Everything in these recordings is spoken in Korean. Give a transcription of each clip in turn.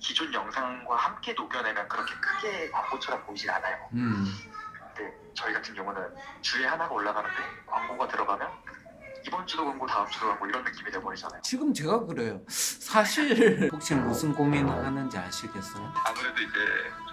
기존 영상과 함께 녹여내면 그렇게 크게 광고처럼 보이진 않아요. 음. 근데 저희 같은 경우는 주에 하나가 올라가는데 광고가 들어가면 이번 주도 광고 다음 주도 광고 이런 느낌이 돼버리잖아요. 지금 제가 그래요. 사실 혹시 무슨 고민하는지 아시겠어요? 아무래도 이제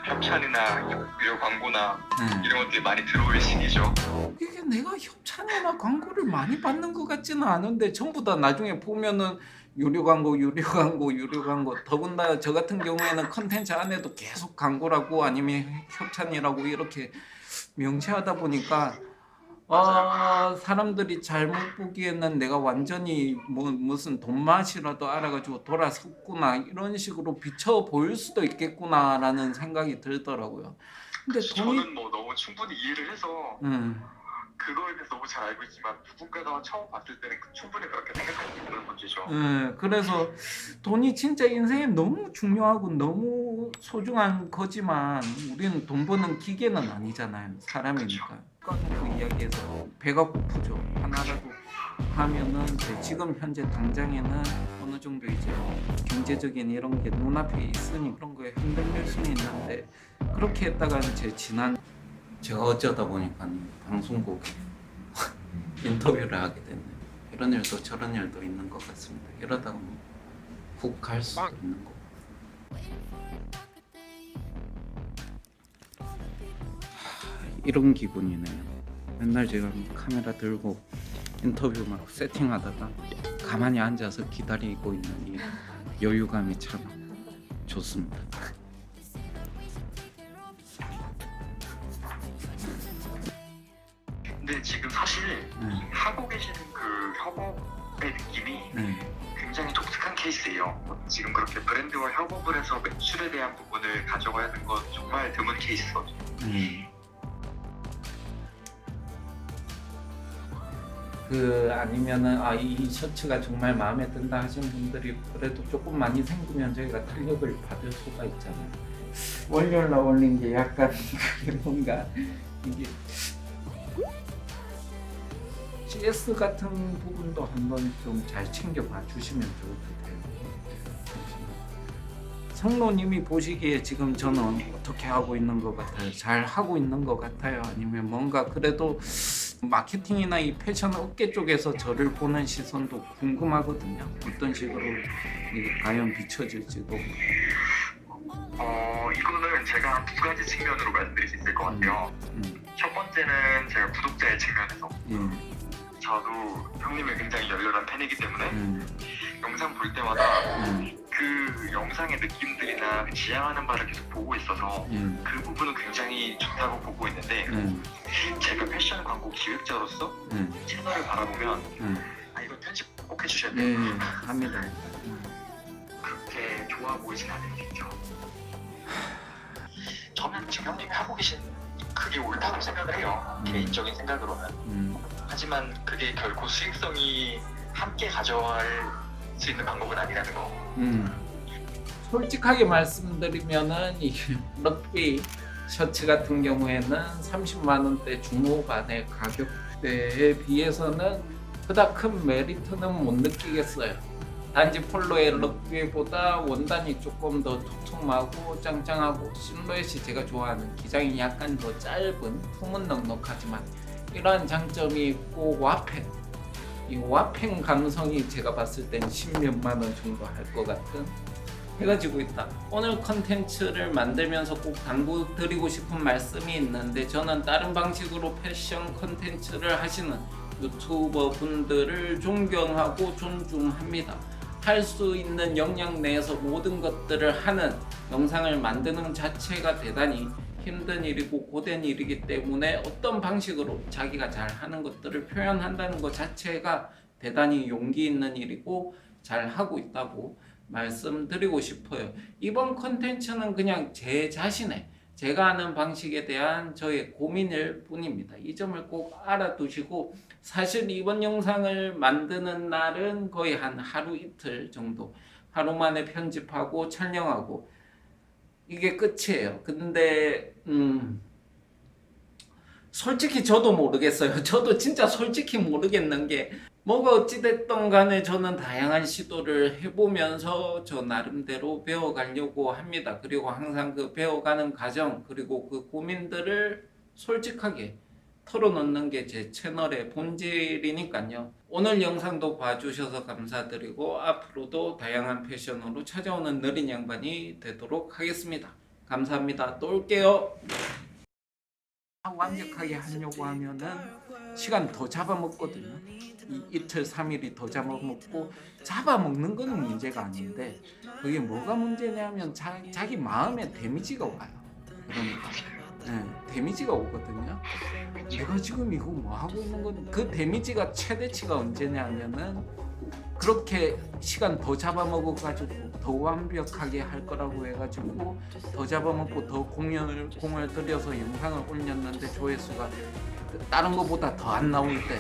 협찬이나 유료 광고나 네. 이런 것들이 많이 들어올 시기죠. 이게 내가 협찬이나 광고를 많이 받는 것 같지는 않은데 전부 다 나중에 보면은 유료 광고, 유료 광고, 유료 광고. 더군다나 저 같은 경우에는 컨텐츠 안에도 계속 광고라고 아니면 협찬이라고 이렇게 명시하다 보니까 어, 사람들이 잘못 보기에는 내가 완전히 뭐 무슨 돈 맛이라도 알아가지고 돌아섰구나 이런 식으로 비춰 보일 수도 있겠구나라는 생각이 들더라고요. 근데 돈이 저는 뭐 너무 충분히 이해를 해서 음. 그거에 대해서 너무 잘 알고 있지만 누군가가 처음 봤을 때는 그- 충분히 그렇게 생각할 수 있는 문제죠. 예, 그래서 돈이 진짜 인생에 너무 중요하고 너무 소중한 거지만 우리는 돈 버는 기계는 아니잖아요. 사람이니까. 아까 그 이야기에서 배가 고프죠. 하나라도 하면은 지금 현재 당장에는 어느 정도 이제 경제적인 이런 게 눈앞에 있으니 그런 거에 흔들릴 수는 있는데 그렇게 했다가 제 지난 제가 어쩌다 보니까 방송국에 인터뷰를 하게 됐네요. 이런 일도 저런 일도 있는 것 같습니다. 이러다가 훅갈 수도 있는 거. 하, 이런 기분이네요. 맨날 제가 카메라 들고 인터뷰 막 세팅하다가 가만히 앉아서 기다리고 있는 이 여유감이 참 좋습니다. 근데 지금 사실 네, 하고 계시는 그 협업의 느낌이 네. 굉장히 독특한 케이스예요. 지금 그렇게 브랜드와 협업을 해서 매출에 대한 부분을 가져가야 하는 건 정말 드문 케이스거든요. 음. 그 아니면은 아 이 셔츠가 정말 마음에 든다 하시는 분들이 그래도 조금 많이 생기면 저희가 탄력을 받을 수가 있잖아요. 월요일 날 올린 게 약간 그게 뭔가 이게 CS 같은 부분도 한번 좀 잘 챙겨봐 주시면 좋을 것 같아요. 성노님이 보시기에 지금 저는 어떻게 하고 있는 것 같아요? 잘 하고 있는 것 같아요? 아니면 뭔가 그래도 마케팅이나 이 패션 업계 쪽에서 저를 보는 시선도 궁금하거든요. 어떤 식으로 과연 비춰질지도. 어, 이거는 제가 한두 가지 측면으로 말씀드릴 수 있을 것 같아요. 음, 첫 번째는 제가 구독자의 측면에서 예, 저도 형님의 굉장히 열렬한 팬이기 때문에 음, 영상 볼 때마다 음, 그 영상의 느낌들이나 그 지향하는 바를 계속 보고 있어서 예, 그 부분은 굉장히 좋다고 보고 있는데 예, 제가 패션 광고 기획자로서 예, 채널을 바라보면 예, 아 이거 편집 꼭 해주셔야 예, 돼요. 합니다. 그렇게 좋아 보이진 않으시죠? 저는 지금 형님이 하고 계신 그게 옳다고 생각을 해요. 음. 개인적인 생각으로는. 음, 하지만 그게 결코 수익성이 함께 가져갈 수 있는 방법은 아니라는 거. 음. 솔직하게 말씀드리면은 이 럭비 셔츠 같은 경우에는 30만 원대 중후반의 가격대에 비해서는 그닥 큰 메리트는 못 느끼겠어요. 단지 폴로의 럭비보다 원단이 조금 더 톡톡하고 짱짱하고 실루엣이 제가 좋아하는 기장이 약간 더 짧은 품은 넉넉하지만 이러한 장점이 있고 와펜 이 와펜 감성이 제가 봤을 땐 10몇만 원 정도 할 것 같은 해가 지고 있다. 오늘 컨텐츠를 만들면서 꼭 당부드리고 싶은 말씀이 있는데 저는 다른 방식으로 패션 컨텐츠를 하시는 유튜버 분들을 존경하고 존중합니다. 할 수 있는 역량 내에서 모든 것들을 하는 영상을 만드는 자체가 대단히 힘든 일이고 고된 일이기 때문에 어떤 방식으로 자기가 잘 하는 것들을 표현한다는 것 자체가 대단히 용기 있는 일이고 잘 하고 있다고 말씀드리고 싶어요. 이번 컨텐츠는 그냥 제 자신의 제가 하는 방식에 대한 저의 고민일 뿐입니다. 이 점을 꼭 알아두시고 사실 이번 영상을 만드는 날은 거의 한 하루 이틀 정도 하루 만에 편집하고 촬영하고 이게 끝이에요. 근데 음 솔직히 저도 모르겠어요. 저도 진짜 솔직히 모르겠는 게 뭐가 어찌됐든 간에 저는 다양한 시도를 해보면서 저 나름대로 배워가려고 합니다. 그리고 항상 그 배워가는 과정 그리고 그 고민들을 솔직하게 털어놓는 게 제 채널의 본질이니까요. 오늘 영상도 봐주셔서 감사드리고 앞으로도 다양한 패션으로 찾아오는 느린 양반이 되도록 하겠습니다. 감사합니다. 또 올게요. 완벽하게 하려고 하면은 시간 더 잡아먹거든요. 이, 이틀 삼일이 더 잡아먹고 잡아먹는 거는 문제가 아닌데 그게 뭐가 문제냐면 자, 자기 마음에 데미지가 와요. 그러니까 예, 데미지가 오거든요. 내가 지금 이거 뭐 하고 있는 건 그 데미지가 최대치가 언제냐면은 그렇게 시간 더 잡아먹어 가지고 더 완벽하게 할 거라고 해가지고 더 잡아먹고 더 공연을 공을 들여서 영상을 올렸는데 조회수가 다른 거보다 더 안 나올 때